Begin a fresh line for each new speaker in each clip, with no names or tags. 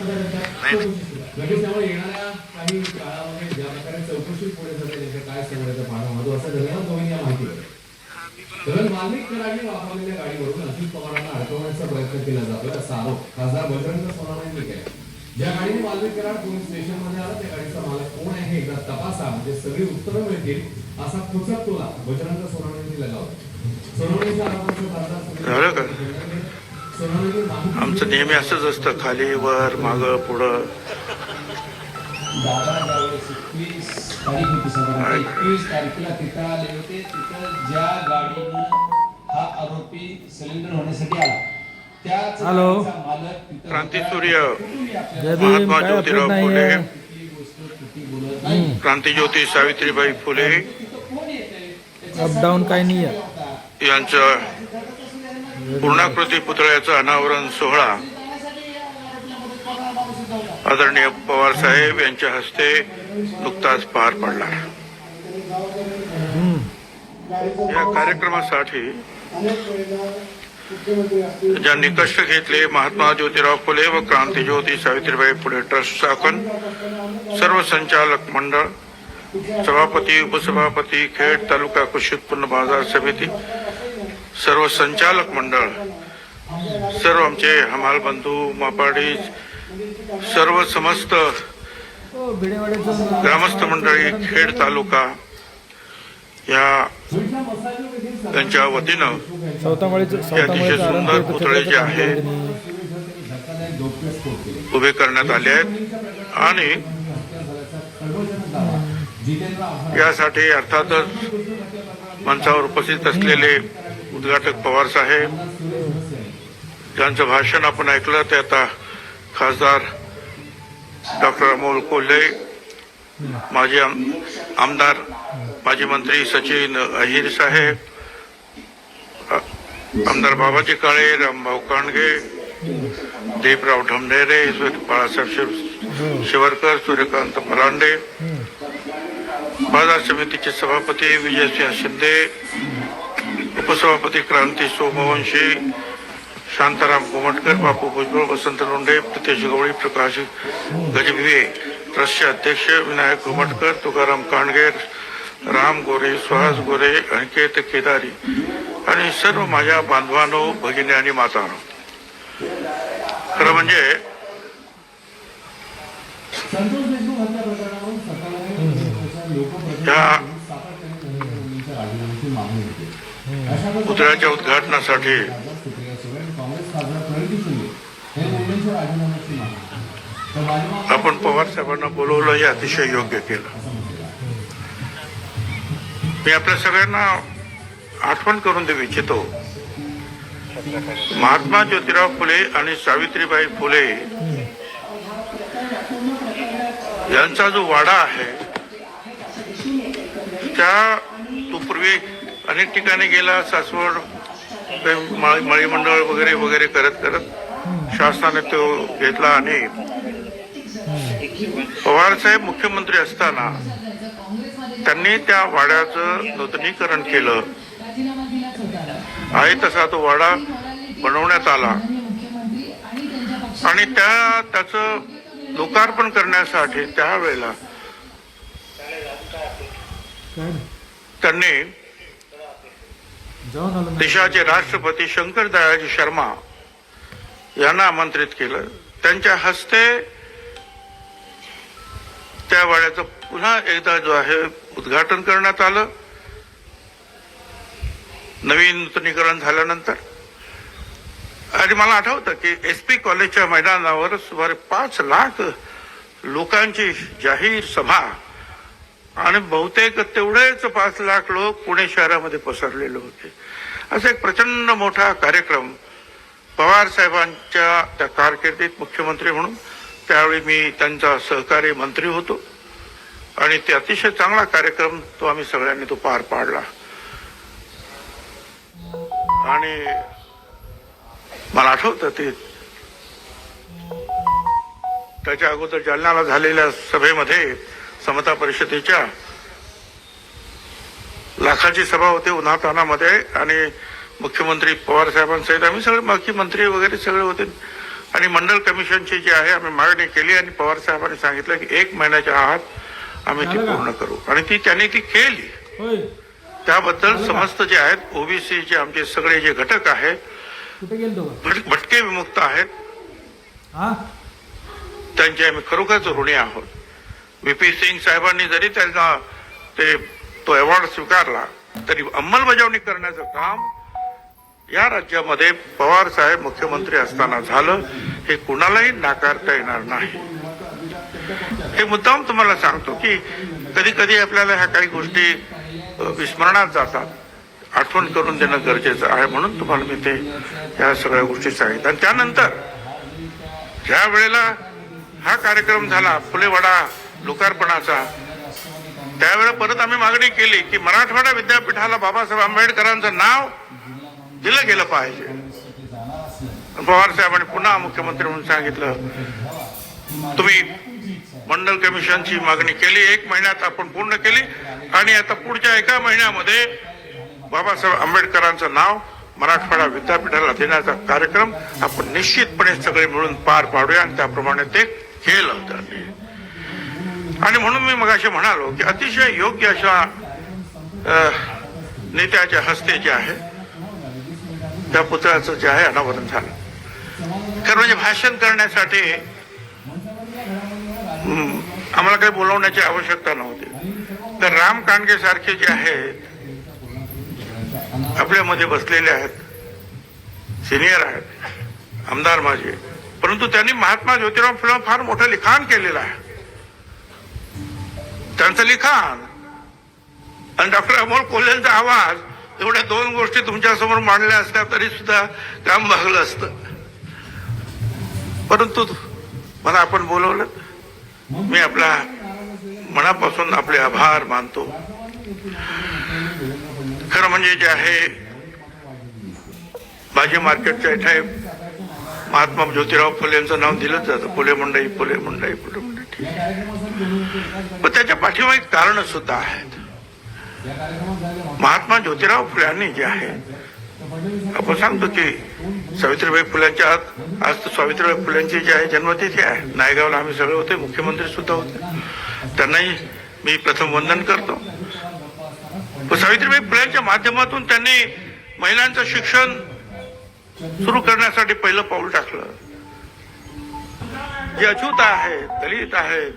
लगेच त्यामुळे येणाऱ्या काही काळामध्ये ज्या प्रकारे चौकशी पुढे नेमकं काय समोर पाहणं असं या माहिती कारण मालनिक करावी वापरलेल्या गाडीवरून अजित पवारांना अडकवण्याचा प्रयत्न केला जातोय असा आरोप खासदार बजरंग सोनावणे केला ज्या गाडीने मालनिक कराड पोलीस स्टेशनमध्ये आला त्या गाडीचा मालक कोण आहे हे एकदा तपासा म्हणजे सगळी उत्तरं मिळतील असा खुचक टोला बजरंग सोनावणे लगावला. आरोपांचं खासदार
आमचं नेहमी असंच असतं खाली वर माग पुढं
हा
हॅलो.
क्रांती. सूर्य. महात्मा
काय
ज्योतिराव फुले
नाही
क्रांतीज्योती सावित्रीबाई फुले?
अपडाऊन काही नाही.
यांचं पूर्णाकृती पुतळ्याचा अनावरण सोहळा. आदरणीय पवार साहेब यांच्या हस्ते नुकताच पार पडला. या कार्यक्रमासाठी ज्या निकष घेतले महात्मा ज्योतिराव फुले व क्रांतीज्योती सावित्रीबाई फुले ट्रस्ट शाखन सर्व संचालक मंडळ सभापती उपसभापती खेड तालुका कृषी उत्पन्न बाजार समिती सर्व संचालक मंडळ सर्व आमचे हमाल बंधू मापाडी सर्व समस्त ग्रामस्थ मंडळी खेड तालुका या त्यांच्या वतीनं अतिशय सुंदर पुतळे जे आहेत उभे करण्यात आले आहेत. आणि यासाठी अर्थातच मंचावर उपस्थित असलेले उद्घाटक पवार साहेब ज्यांचं भाषण आपण ऐकलं ते आता खासदार डॉक्टर अमोल कोल्हे माजी आम- आमदार माजी मंत्री सचिन अहिर साहेब आमदार बाबाजी काळे रामभाऊ कांडगे दीपराव ढमढेरे बाळासाहेब शिव- शिवरकर सूर्यकांत पलांडे बाजार समितीचे सभापती विजयसिंह शिंदे उपसभापती क्रांती सोमवंशी शांताराम गोमटकर बापू भुजबळ वसंत लोंढे प्रितेश गवळी प्रकाश गजभिवे ट्रस्टचे अध्यक्ष विनायक घुमटकर तुकाराम कांडगे राम गोरे सुहास गोरे अनिकेत केदारी आणि सर्व माझ्या बांधवांनो भगिनी आणि मातांनो. खरं म्हणजे
संतोष
पुतळ्याच्या उद्घाटनासाठी आपण पवार साहेबांना बोलवलं हे अतिशय योग्य केलं. मी आपल्या सगळ्यांना आठवण करून देऊ इच्छितो. महात्मा ज्योतिराव फुले आणि सावित्रीबाई फुले यांचा जो वाडा आहे त्या तो पूर्वी अनेक ठिकाणी गेला सासवड माळी मंडळ वगैरे वगैरे करत करत शासनाने तो घेतला आणि पवार साहेब मुख्यमंत्री असताना त्यांनी त्या वाड्याचं नूतनीकरण केलं आहे तसा तो वाडा बनवण्यात आला आणि त्या त्याचं लोकार्पण करण्यासाठी त्यावेळेला. त्यांनी. देशाचे राष्ट्रपती शंकर दयाळजी शर्मा यांना आमंत्रित केलं. त्यांच्या हस्ते त्या वाड्याचं पुन्हा एकदा जो आहे उद्घाटन करण्यात आलं. नवीन नूतनीकरण झाल्यानंतर. आणि मला आठवतं की एस पी कॉलेजच्या मैदानावर सुमारे पाच लाख लोकांची जाहीर सभा आणि बहुतेक तेवढेच पाच लाख लोक पुणे शहरामध्ये पसरलेले होते. असा एक प्रचंड मोठा कार्यक्रम पवार साहेबांच्या त्या कारकिर्दीत मुख्यमंत्री म्हणून त्यावेळी मी त्यांचा सहकारी मंत्री होतो. आणि ते अतिशय चांगला कार्यक्रम तो आम्ही सगळ्यांनी तो पार पाडला. आणि मला आठवतं ते त्याच्या अगोदर जालन्याला झालेल्या सभेमध्ये समता परिषदेच्या लाखाची सभा होते उन्हातानामध्ये आणि मुख्यमंत्री पवार साहेबांसहित आम्ही सगळे बाकी मंत्री वगैरे सगळे होते. आणि मंडल कमिशनची जी आहे आम्ही मागणी केली आणि पवार साहेबांनी सांगितलं की एक महिन्याच्या आत आम्ही ती? पूर्ण करू. आणि ती त्यांनी ती केली. त्याबद्दल समस्त जे आहेत ओबीसीचे आमचे सगळे जे घटक आहेत भटके विमुक्त आहेत. त्यांचे आम्ही खरोखरच ऋणी आहोत. व्ही पी सिंग साहेबांनी जरी त्यांना ते तो अवॉर्ड स्वीकारला तरी अंमलबजावणी करण्याचं काम या राज्यामध्ये पवार साहेब मुख्यमंत्री असताना झालं हे कुणालाही नाकारता येणार नाही. हे मुद्दाम तुम्हाला सांगतो की कधी कधी आपल्याला ह्या काही गोष्टी विस्मरणात जातात. आठवण करून देणं गरजेचं आहे म्हणून तुम्हाला मी ते या सगळ्या गोष्टी सांगितल्या. आणि त्यानंतर ज्या वेळेला हा कार्यक्रम झाला फुलेवाडा लोकार्पणाचा. त्यावेळेला परत आम्ही मागणी केली की मराठवाडा विद्यापीठाला बाबासाहेब आंबेडकरांचं नाव दिलं गेलं पाहिजे. पवार साहेबांनी पुन्हा मुख्यमंत्री म्हणून सांगितलं. तुम्ही मंडल कमिशनची मागणी केली एक महिन्यात आपण पूर्ण केली आणि आता पुढच्या एका महिन्यामध्ये बाबासाहेब आंबेडकरांचं नाव मराठवाडा विद्यापीठाला देण्याचा कार्यक्रम आपण निश्चितपणे सगळे मिळून पार पाडूया आणि त्याप्रमाणे ते केलं त्यांनी आणि म्हणून मी मगाशी म्हणालो की अतिशय योग्य अशा नेत्याच्या हस्ते जे आहे त्या पुतळ्याचं जे आहे अनावरण झालं. खरं म्हणजे भाषण करण्यासाठी आम्हाला काही बोलवण्याची आवश्यकता नव्हती. तर राम कांडगे सारखे जे आहेत आपल्यामध्ये बसलेले आहेत सिनियर आहेत आमदार माझे परंतु त्यांनी महात्मा ज्योतिराव फुले फार मोठं लिखाण केलेलं आहे. त्यांचं लिखाण. आणि डॉक्टर अमोल कोल्हेंचा आवाज एवढ्या दोन गोष्टी तुमच्यासमोर मांडल्या असल्या तरी सुद्धा काम भागलं असतं. परंतु मला आपण बोलवलं. मी आपला मनापासून आपले आभार मानतो. खरं म्हणजे जे आहे भाजी मार्केटच्या इथे महात्मा ज्योतिराव फुलेंचं नाव दिलंच जातं. फुले मंडई फुले मंडई फुले मंडई पण त्याच्या पाठीमागे कारण सुद्धा आहेत. महात्मा ज्योतिराव फुल्यांनी जे आहे आपण सांगतो की सावित्रीबाई फुल्यांच्या आज तर सावित्रीबाई फुल्यांची जी आहे जन्मतिथी आहे. नायगावला आम्ही सगळे होते मुख्यमंत्री सुद्धा होते. त्यांनाही मी प्रथम वंदन करतो. सावित्रीबाई फुल्यांच्या माध्यमातून त्यांनी महिलांचं शिक्षण सुरू करण्यासाठी पहिलं पाऊल टाकलं. जे अछूत आहेत दलित आहेत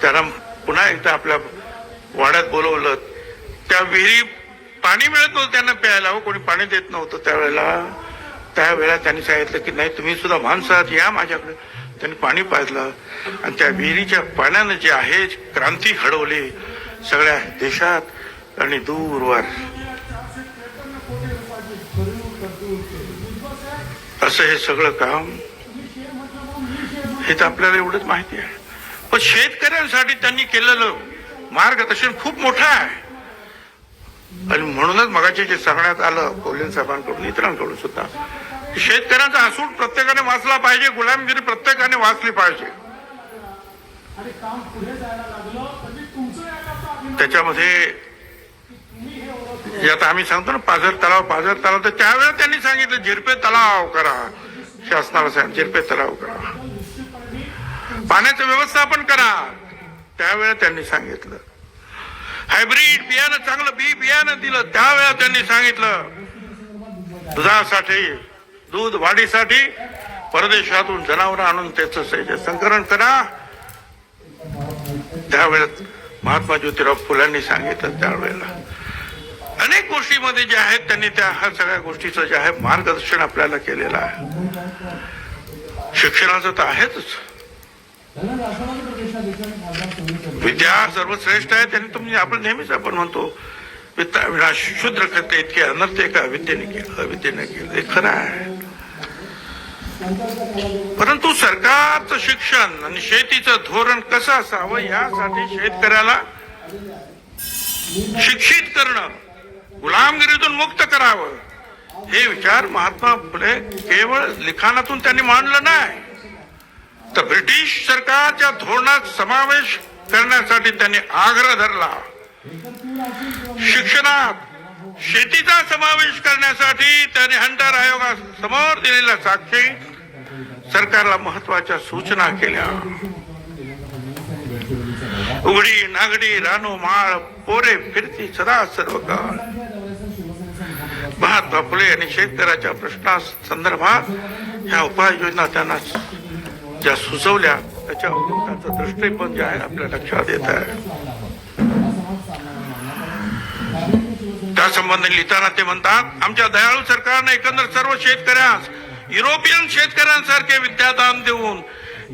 त्यांना पुन्हा एकदा आपल्या वाड्यात बोलवलं. त्या विहिरी पाणी मिळत नव्हतं त्यांना प्यायला. हो कोणी पाणी देत नव्हतं त्यावेळेला. त्यावेळेला त्यांनी सांगितलं की नाही तुम्ही सुद्धा माणसं आहात या माझ्याकडे. त्यांनी पाणी पाजलं. आणि त्या विहिरीच्या पाण्यानं जे आहे क्रांती घडवली सगळ्या देशात आणि दूरवर. असं हे सगळं काम हे तर आपल्याला एवढंच माहिती आहे. पण शेतकऱ्यांसाठी त्यांनी केलेलं मार्गदर्शन खूप मोठं आहे. आणि म्हणूनच मगाशी जे सांगण्यात आलं कोल्हे साहेबांकडून इतरांकडून सुद्धा शेतकऱ्यांचा असूट प्रत्येकाने वाचला पाहिजे गुलामगिरी प्रत्येकाने वाचली पाहिजे. त्याच्यामध्ये जे आता आम्ही सांगतो ना पाझर तलाव पाझर तलाव तर त्यावेळेला त्यांनी सांगितलं झिरपे तलाव करा. शासनाला सांग झिरपे तलाव करा. पाण्याचं व्यवस्थापन करा. त्यावेळेला त्यांनी सांगितलं. हायब्रीड बियाणं चांगलं बी बियाणं दिलं त्यावेळेला त्यांनी सांगितलं दुधासाठी दूध वाढीसाठी परदेशातून जनावर आणून त्याचं संकलन करा. त्यावेळेस महात्मा ज्योतिराव फुलांनी सांगितलं त्यावेळेला. अनेक गोष्टीमध्ये जे आहेत त्यांनी त्या ह्या सगळ्या गोष्टीचं जे आहे मार्गदर्शन आपल्याला केलेलं आहे. शिक्षणाचं तर आहेच विद्या सर्वश्रेष्ठ आहे त्यांनी तुम्ही आपण नेहमीच आपण म्हणतो विद्या शूद्र करते इतके अनर्थ एका विद्येने केलं अविद्येने केलं हे खरं आहे. परंतु सरकारचं शिक्षण आणि शेतीचं धोरण कसं असावं यासाठी शेतकऱ्याला शिक्षित करणं गुलामगिरीतून मुक्त करावं हे विचार महात्मा फुले केवळ लिखाणातून त्यांनी मांडलं नाही. तर ब्रिटिश सरकारच्या धोरणात समावेश करण्यासाठी त्यांनी आग्रह धरला. शिक्षणात शेतीचा समावेश करण्यासाठी त्यांनी हंटर आयोगासमोर दिलेल्या साक्षी सरकारला महत्त्वाच्या सूचना केल्या. उघडी नागडी रानो माळ पोरे फिरती सदा सर्व काळ महात्मा फुले यांनी शेतकऱ्याच्या प्रश्ना संदर्भात ह्या उपाययोजना त्यांना ज्या सुचवल्या त्याच्या त्याचं दृष्टिकोन जे आहे आपल्या लक्षात येत आहे. त्या संबंधी लिहिताना ते म्हणतात आमच्या दयाळू सरकारने एकंदर सर्व शेतकऱ्यास युरोपियन शेतकऱ्यांसारखे विद्यादान देऊन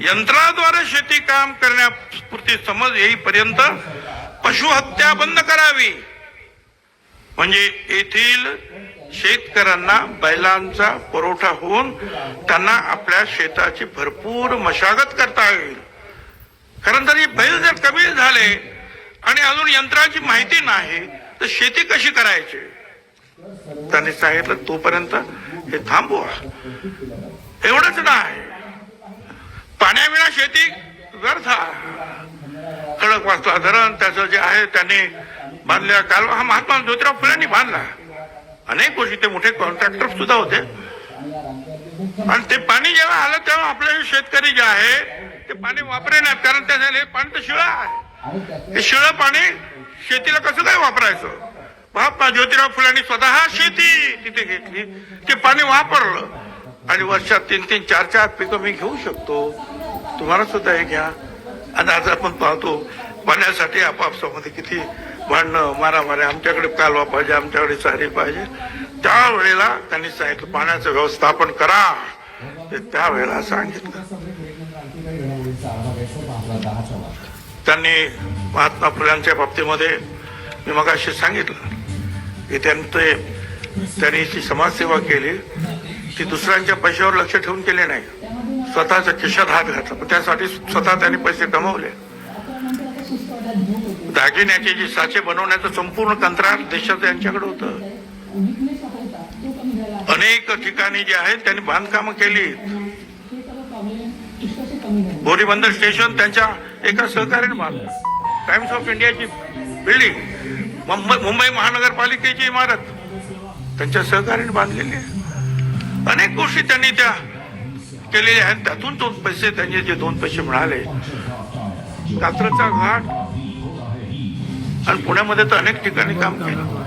यंत्राद्वारे शेती काम करण्यापुरती समज येईपर्यंत पशुहत्या बंद करावी. म्हणजे येथील शेतकऱ्यांना बैलांचा पुरवठा होऊन त्यांना आपल्या शेताची भरपूर मशागत करता येईल. कारण तरी बैल जर कमी झाले आणि अजून यंत्राची माहिती नाही तर शेती कशी करायची? त्यांनी सांगितलं तोपर्यंत हे थांबवा. एवढंच नाही. पाण्याविना शेती व्यर्थ कडक खडक वाचला धरण त्याचं जे आहे त्यांनी बांधल्या कालवा हा महात्मा ज्योतिराव फुलेंनी बांधला. अनेक गोष्टी ते मोठे कॉन्ट्रॅक्टर सुद्धा होते. आणि ते पाणी जेव्हा आलं तेव्हा आपले शेतकरी जे आहे ते पाणी वापरे नाहीत कारण त्याच्या हे पाणी तर शिळं आहे. हे शिळं पाणी शेतीला कसं काय वापरायचं? महात्मा ज्योतिराव फुलांनी स्वतः शेती तिथे घेतली. ते पाणी वापरलं. आणि वर्षात तीन तीन चार चार पिकं मी घेऊ शकतो. तुम्हाला सुद्धा हे घ्या. आणि आज आपण पाहतो पाण्यासाठी आपापसामध्ये किती भांडणं मारामाऱ्या आमच्याकडे कालवा पाहिजे आमच्याकडे सारी पाहिजे. त्यावेळेला त्यांनी सांगितलं पाण्याचं व्यवस्थापन करा. ते त्यावेळेला सांगितलं. त्यांनी महात्मा फुल्यांच्या बाबतीमध्ये मी मगाशी सांगितलं की त्यांचे त्यांनी जी समाजसेवा केली ती दुसऱ्यांच्या पैशावर लक्ष ठेवून केली नाही. स्वतःच्या खिशात हात घातला. पण त्यासाठी स्वतः त्यांनी पैसे कमवले. दागिन्याचे जे साचे बनवण्याचं संपूर्ण कंत्राट देशाचं यांच्याकडे होतं. अनेक ठिकाणी जे आहेत त्यांनी बांधकामं केली. बोरीबंदर स्टेशन त्यांच्या एका सहकार्याने बांधलं. टाइम्स ऑफ इंडियाची बिल्डिंग मुंबई मुंबई महानगरपालिकेची इमारत त्यांच्या सहकार्याने बांधलेली आहे. अनेक गोष्टी त्यांनी त्या केलेल्या आहेत. त्यातून दोन पैसे त्यांचे जे दोन पैसे मिळाले. कात्रचा घाट आणि पुण्यामध्ये तर अनेक ठिकाणी काम केलं.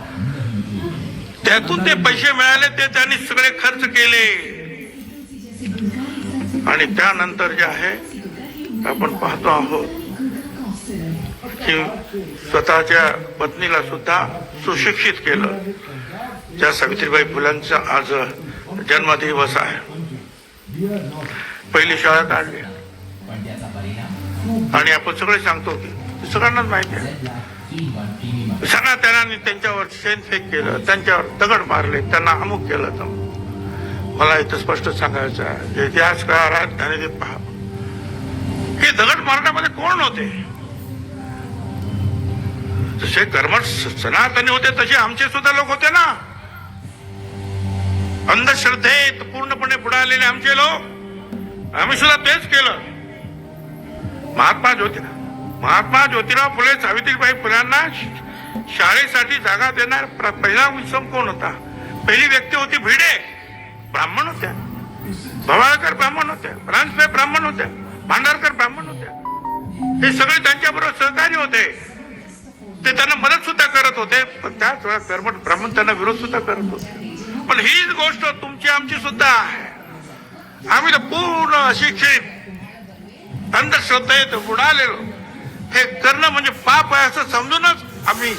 त्यातून ते पैसे मिळाले ते त्यांनी सगळे खर्च केले. आणि त्यानंतर जे आहे आपण पाहतो आहोत की स्वतःच्या पत्नीला सुद्धा सुशिक्षित केलं. ज्या सावित्रीबाई फुलांचा आज जन्मदिवस आहे. पहिली शाळा काढली. आणि आपण सगळे सांगतो की सगळ्यांनाच माहिती आहे. सगळ्या त्यांनी त्यांच्यावर शेनफेक केलं त्यांच्यावर दगड मारले त्यांना अमुक केलं तर. मला इथं स्पष्ट सांगायचं आहे जे इतिहासकार आहेत त्याने ते पहा. हे दगड मारण्यामध्ये कोण होते? जसे कर्मठ सनातनी होते तसे आमचे सुद्धा लोक होते ना. अंधश्रद्धेत पूर्णपणे बुडालेले आमचे लोक आम्ही सुद्धा तेच केलं. महात्मा ज्योती महात्मा ज्योतिराव फुले सावित्रीबाई फुलांना शाळेसाठी जागा देणार प्र- पहिला उत्सव कोण होता? पहिली व्यक्ती होती भिडे. ब्राह्मण होत्या. भवाळकर ब्राह्मण होत्या. रांजपे ब्राह्मण होत्या. भांडारकर ब्राह्मण होत्या. हे सगळे त्यांच्याबरोबर सहकारी होते. ते त्यांना मदत सुद्धा करत होते. पण त्याच वेळा कर्मठ ब्राह्मण त्यांना विरोध सुद्धा करत होते. पण हीच गोष्ट तुमची आमची सुद्धा आहे. आम्ही तर पूर्ण अशिक्षित अंधश्रद्धेत बुडालेलो. हे करणं म्हणजे पाप आहे असं समजूनच आम्ही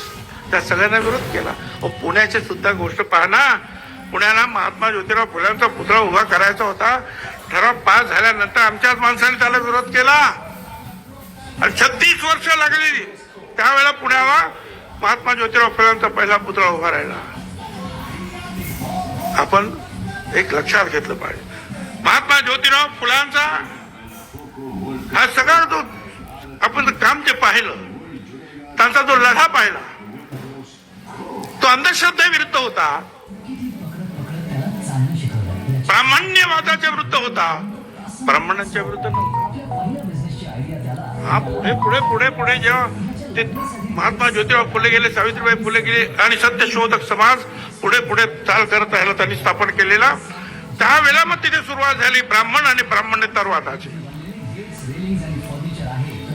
त्या सगळ्यांना विरोध केला. अहो, पुण्याची सुद्धा गोष्ट पाहना पुण्याला महात्मा ज्योतिराव फुल्यांचा पुतळा उभा करायचा होता. ठराव पास झाल्यानंतर आमच्याच माणसाने त्याला विरोध केला. आणि छत्तीस वर्ष लागली. त्यावेळेला पुण्याला महात्मा ज्योतिराव फुल्यांचा पहिला पुतळा उभा राहिला. आपण एक लक्षात घेतलं पाहिजे. महात्मा ज्योतिराव फुलांचा हा सगळा तो आपण काम जे पाहिलं त्यांचा जो लढा पाहिला तो अंधश्रद्धेविरुद्ध होता. प्रामाण्यवादाच्या विरुद्ध होता. ब्राह्मणांच्या विरुद्ध नव्हता. हा पुढे पुढे पुढे पुढे जेव्हा ते महात्मा ज्योतिराव फुले गेले सावित्रीबाई फुले गेले आणि सत्यशोधक समाज पुढे पुढे चाल करत राहिला त्यांनी स्थापन केलेला. त्यावेळेला मग तिथे सुरुवात झाली ब्राह्मण आणि ब्राह्मणेतरवादाची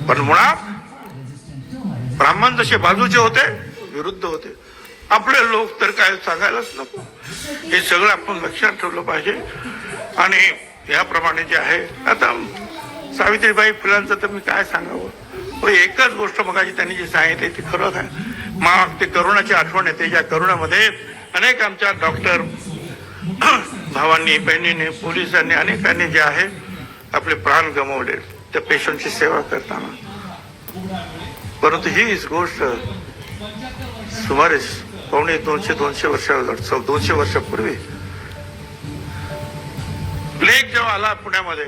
पण मुळात ब्राह्मण जसे बाजूचे होते विरुद्ध होते. आपले लोक तर काय सांगायलाच नको. हे सगळं आपण लक्षात ठेवलं पाहिजे. आणि याप्रमाणे जे आहे आता सावित्रीबाई फुलांचं तर मी काय सांगावं? हो, एकच गोष्ट मगाची त्यांनी जी सांगितली ती खरंच आहे मग ते करोनाची आठवण येते. ज्या करोनामध्ये अनेक आमच्या डॉक्टर भावांनी बहिणींनी पोलिसांनी अनेकांनी जे आहे आपले प्राण गमावले. त्या पेशंटची सेवा करताना. परंतु हीच गोष्ट सुमारे पावणे दोनशे दोनशे वर्षा दोनशे वर्षापूर्वी. प्लेग जेव्हा आला पुण्यामध्ये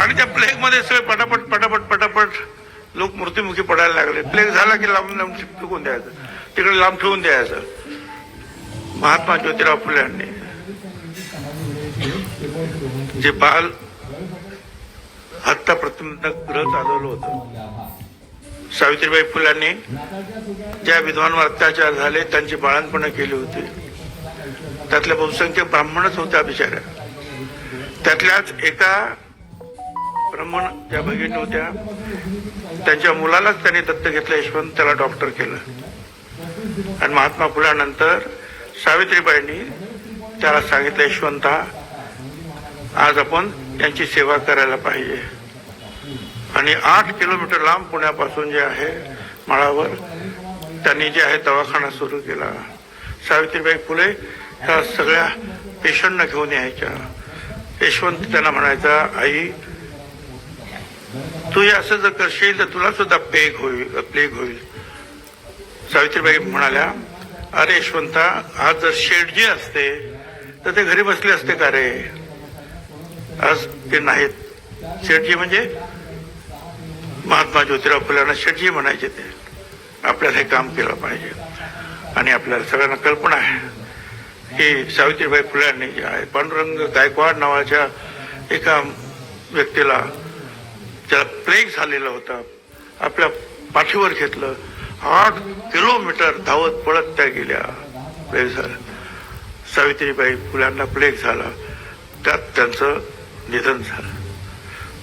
आणि त्या प्लेगमध्ये सगळे पटापट पटापट पटापट लोक मृत्युमुखी पडायला लागले. प्लेग झाला की लांब लांब फेकून द्यायचं. तिकडे लांब ठेवून द्यायचं. महात्मा ज्योतिराव फुले यांनी. जे बाल हत्ता प्रतिबंधक ग्रह चालवलं होतं. सावित्रीबाई फुलांनी ज्या विद्वांवर अत्याचार झाले त्यांची बाळणपणं केली होती. त्यातल्या बहुसंख्य ब्राह्मणच होत्या बिचाऱ्या. त्यातल्याच एका ब्राह्मण ज्या भगिनी होत्या त्यांच्या मुलालाच त्यांनी दत्त घेतलं यशवंत त्याला डॉक्टर केलं. आणि महात्मा फुलानंतर सावित्रीबाईंनी त्याला सांगितलं यशवंता आज आपण यांची सेवा करायला पाहिजे. आणि आठ किलोमीटर लांब पुण्यापासून जे आहे माळावर त्यांनी जे आहे दवाखाना सुरू केला. सावित्रीबाई फुले ह्या सगळ्या पेशंटना घेऊन यायच्या. यशवंत त्यांना म्हणायचा आई तू हे असं जर करशील तर तुला सुद्धा प्लेग होईल प्लेग होईल. सावित्रीबाई म्हणाल्या अरे यशवंता आज जर शेठजी असते तर ते घरी बसले असते का रे? आज ते नाहीत. शेठजी म्हणजे? महात्मा ज्योतिराव फुलांना षटजी म्हणायचे ते. आपल्याला हे काम केलं पाहिजे. आणि आपल्याला सगळ्यांना कल्पना आहे. की सावित्रीबाई फुल्यांनी जे आहे पांडुरंग गायकवाड नावाच्या एका व्यक्तीला ज्याला प्लेग झालेला होता आपल्या पाठीवर घेतलं. आठ किलोमीटर धावत पळत त्या गेल्या. प्लेग झाल्या सावित्रीबाई फुल्यांना प्लेग झाला. त्यात त्यांचं निधन झालं.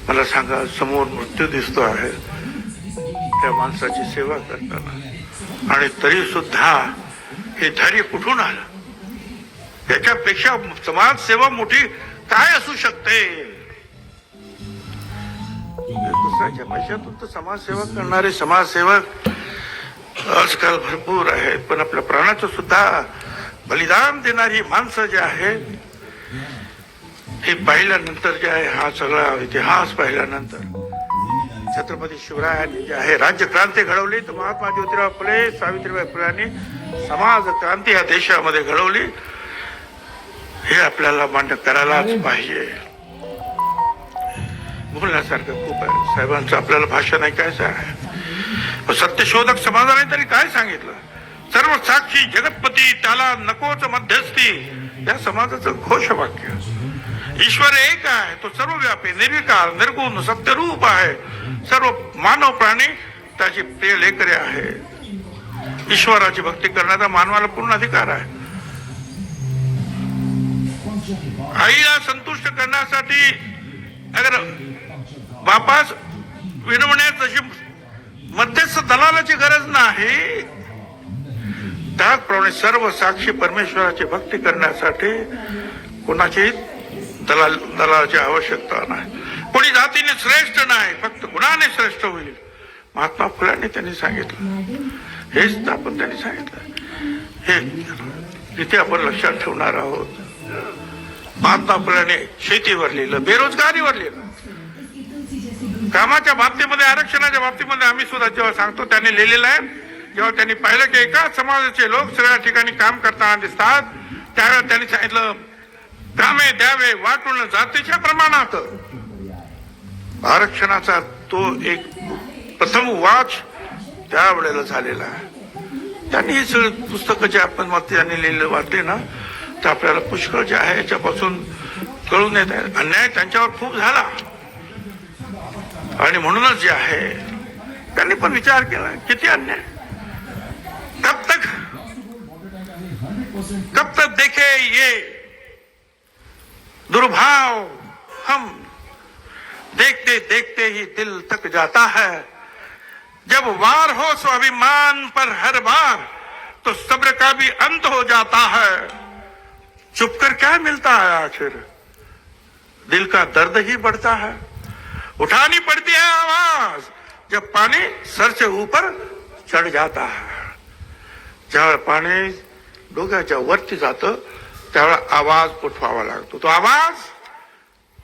मला सांगा समोर मृत्यू दिसतो आहे. त्या माणसाची सेवा करताना. आणि तरी सुद्धा हे धैर्य कुठून आलं? त्याच्यापेक्षा समाजसेवा मोठी काय असू शकते? दुसऱ्याच्या पैशातून तर समाजसेवा करणारे समाजसेवक आजकाल भरपूर आहेत पण आपल्या प्राणाचं सुद्धा बलिदान देणारी माणसं जे आहेत हे पाहिल्यानंतर जे आहे हा सगळा इतिहास पाहिल्यानंतर. छत्रपती शिवरायांनी जे आहे राज्य क्रांती घडवली तर महात्मा ज्योतिराव फुले सावित्रीबाई फुल्यांनी समाज क्रांती या देशामध्ये घडवली. हे आपल्याला मान्य करायलाच पाहिजे. बोलण्यासारखं खूप आहे. साहेबांचं आपल्याला भाषण आहे. पण सत्यशोधक समाजाने तरी काय सांगितलं? सर्व साक्षी जगतपती त्याला नकोच मध्यस्थी. या समाजाचं घोषवाक्य. ईश्वर एक आहे तो सर्वव्यापी निर्विकार निर्गुण सत्यरूप आहे. सर्व मानव प्राणी त्याची प्रिय लेकरे आहे ईश्वराची भक्ती करण्याचा मानवाला पूर्ण अधिकार आहे. आईला संतुष्ट करण्यासाठी अगर बापास विनवण्यात तशी मध्यस्थ दलालाची गरज नाही त्याचप्रमाणे सर्व साक्षी परमेश्वराची भक्ती करण्यासाठी कोणाची दलाल दलालाची आवश्यकता नाही. कोणी जातीने श्रेष्ठ नाही फक्त गुणाने श्रेष्ठ होईल. महात्मा फुलांनी त्यांनी सांगितलं. हेच आपण त्यांनी सांगितलं. हे तिथे आपण लक्षात ठेवणार आहोत. महात्मा फुलाने शेतीवर लिहिलं बेरोजगारीवर लिहिलं. कामाच्या बाबतीमध्ये आरक्षणाच्या बाबतीमध्ये आम्ही सुद्धा जेव्हा सांगतो त्यांनी लिहिलेलं आहे. जेव्हा त्यांनी पाहिलं की एकाच समाजाचे लोक सगळ्या ठिकाणी काम करताना दिसतात त्यावेळेला त्यांनी सांगितलं कामे द्यावे वाटून जातीच्या प्रमाणात. आरक्षणाचा तो एक प्रथम वाच त्यावेळेला झालेला आहे. त्यांनी ही सगळी पुस्तकं जे आपण त्यांनी लिहिलं वाचले ना तर आपल्याला पुष्कळ जे आहे याच्यापासून कळून येत आहे. अन्याय त्यांच्यावर खूप झाला. आणि म्हणूनच जे आहे त्यांनी पण विचार केला किती अन्याय. कब तक कब तक देखे ये दुर्भाव हम देखते देखते ही दिल तक जाता है। जब वार हो स्वाभिमान पर हर बार तो सब्र का भी अंत हो जाता है। चुप कर क्या मिलता है आखिर? दिल का दर्द ही बढ़ता है। उठानी पड़ती है आवाज़, जब पानी सर से ऊपर चढ़ जाता है। ज्यावेळेला पाणी डोक्याच्या वरती जातं त्यावेळेला आवाज उठवावा लागतो. तो आवाज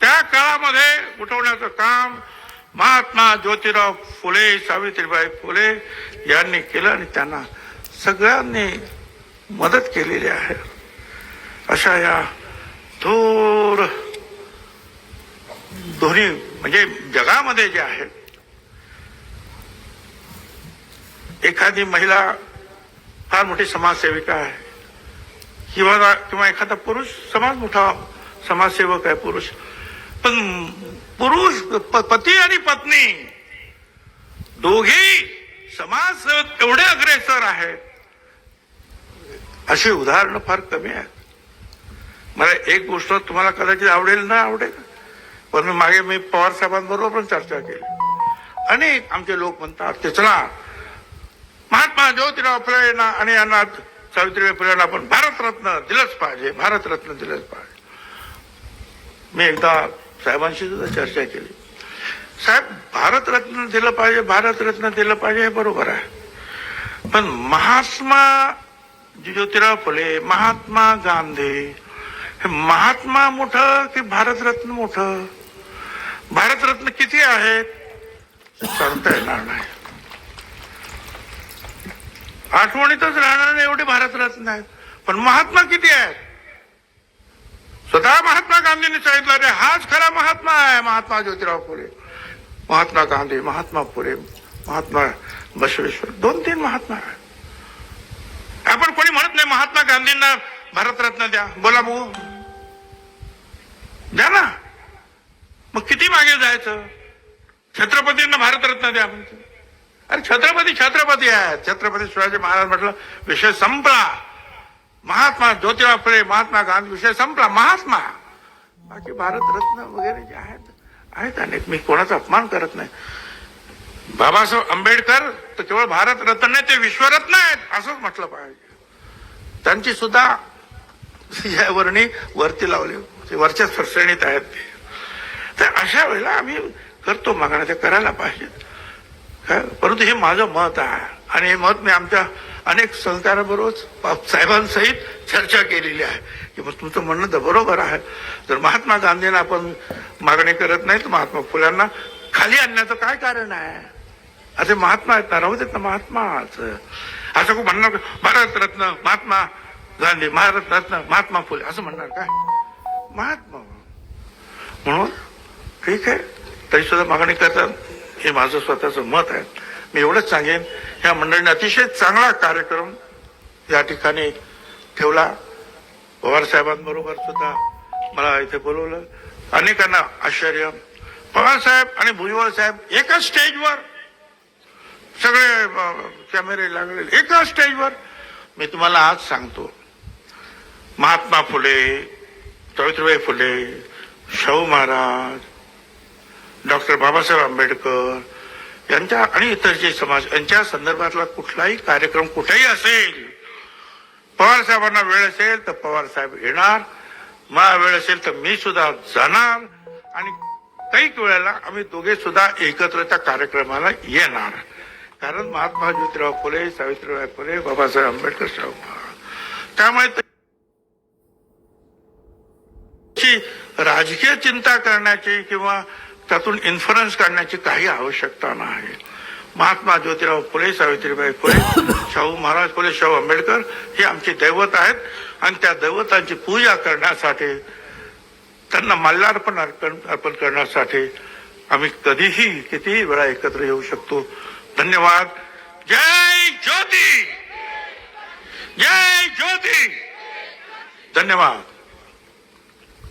त्या काळामध्ये उठवण्याचं काम महात्मा ज्योतिराव फुले सावित्रीबाई फुले यांनी केलं आणि त्यांना सगळ्यांनी मदत केलेली आहे. अशा या थोर दोन्ही म्हणजे जगामध्ये जे आहे एखादी महिला फार मोठी समाजसेविका आहे. किंवा किंवा एखादा पुरुष समाज मोठा समाजसेवक आहे पुरुष. पण पुरुष प- पती आणि पत्नी दोघेही समाजसेवक एवढे अग्रेसर आहेत. अशी उदाहरणं फार कमी आहेत. मला एक गोष्ट तुम्हाला कदाचित आवडेल ना आवडेल. पण मी मागे मी पवार साहेबांबरोबर पण चर्चा केली. अनेक आमचे लोक म्हणतात ते चला महात्मा ज्योतिराव फुले आणि यांना सावित्रीबाई फुलेला आपण भारतरत्न दिलंच पाहिजे भारतरत्न दिलंच पाहिजे. मी एकदा साहेबांशी सुद्धा चर्चा केली. साहेब भारतरत्न दिलं पाहिजे भारतरत्न दिलं पाहिजे हे बरोबर आहे. पण महात्मा ज्योतिराव फुले महात्मा गांधी हे महात्मा मोठं की भारतरत्न मोठं? भारतरत्न किती आहेत? सांगता येणार नाही. आठवणीतच राहणार नाही एवढे भारतरत्न आहेत. पण महात्मा किती आहेत? स्वतः महात्मा गांधींनी सांगितलं रे हाच खरा महात्मा आहे महात्मा ज्योतिराव फुले. महात्मा गांधी महात्मा फुले महात्मा बसवेश्वर दोन तीन महात्मा आहेत. आपण कोणी म्हणत नाही महात्मा गांधींना भारतरत्न द्या. बोला भाऊ द्या ना. मग किती मागे जायचं? छत्रपतींना भारतरत्न द्या म्हणतो. अरे छत्रपती छत्रपती आहेत. छत्रपती शिवाजी महाराज म्हटलं विषय संपला. महात्मा ज्योतिबा फुले महात्मा गांधी विषय संपला. महात्मा. बाकी भारतरत्न वगैरे जे आहेत आहेत अनेक. मी कोणाचा अपमान करत नाही. बाबासाहेब आंबेडकर तर केवळ भारतरत्न नाही ते विश्वरत्न आहेत असंच म्हटलं पाहिजे. त्यांची सुद्धा या वर्णी वरती लावली. ते वरच्या श्रेणीत आहेत ते. तर अशा वेळेला आम्ही करतो मागण्या त्या करायला पाहिजेत. परंतु हे माझं मत आहे. आणि हे मत मी आमच्या अनेक सहकाराबरोबर साहेबांसहित चर्चा केलेली आहे. की मग तुमचं म्हणणं तर बरोबर आहे. जर महात्मा गांधींना आपण मागणी करत नाही तर महात्मा फुल्यांना खाली आणण्याचं काय कारण आहे? असे महात्मा आहेत ना राहू देत ना महात्माच असं खूप म्हणणार भारतरत्न महात्मा गांधी भारतरत्न महात्मा फुले. असं म्हणणार काय? महात्मा. म्हणून ठीक आहे. तरी सुद्धा मागणी करतात. हे माझं स्वतःचं मत आहे. मी एवढंच सांगेन ह्या मंडळीने अतिशय चांगला कार्यक्रम या ठिकाणी ठेवला. पवारसाहेबांबरोबर सुद्धा मला इथे बोलवलं. अनेकांना आश्चर्य. पवार साहेब आणि भुजबळ साहेब एकाच स्टेजवर सगळे कॅमेरे लागलेले एकाच स्टेजवर. मी तुम्हाला आज सांगतो. महात्मा फुले सावित्रीबाई फुले शाहू महाराज डॉक्टर बाबासाहेब आंबेडकर यांच्या आणि इतर जे समाज यांच्या संदर्भातला कुठलाही कार्यक्रम कुठेही असेल पवार साहेबांना वेळ असेल तर पवार साहेब येणार मला वेळ असेल तर मी सुद्धा जाणार आणि काही वेळेला आम्ही दोघे सुद्धा एकत्र त्या कार्यक्रमाला येणार. कारण महात्मा ज्योतिराव फुले सावित्रीबाई फुले बाबासाहेब आंबेडकर शाहू त्यामुळे ची राजकीय चिंता करण्याची किंवा त्यातून इन्फ्लुएन्स काढण्याची काही आवश्यकता नाही. महात्मा ज्योतिराव फुले सावित्रीबाई फुले शाहू महाराज फुले शाहू आंबेडकर हे आमचे दैवत आहेत आणि त्या दैवतांची पूजा करण्यासाठी त्यांना माल्यार्पण अर्पण अर्पण करण्यासाठी आम्ही कधीही कितीही वेळा एकत्र येऊ शकतो. धन्यवाद. जय ज्योती! जय ज्योती! धन्यवाद.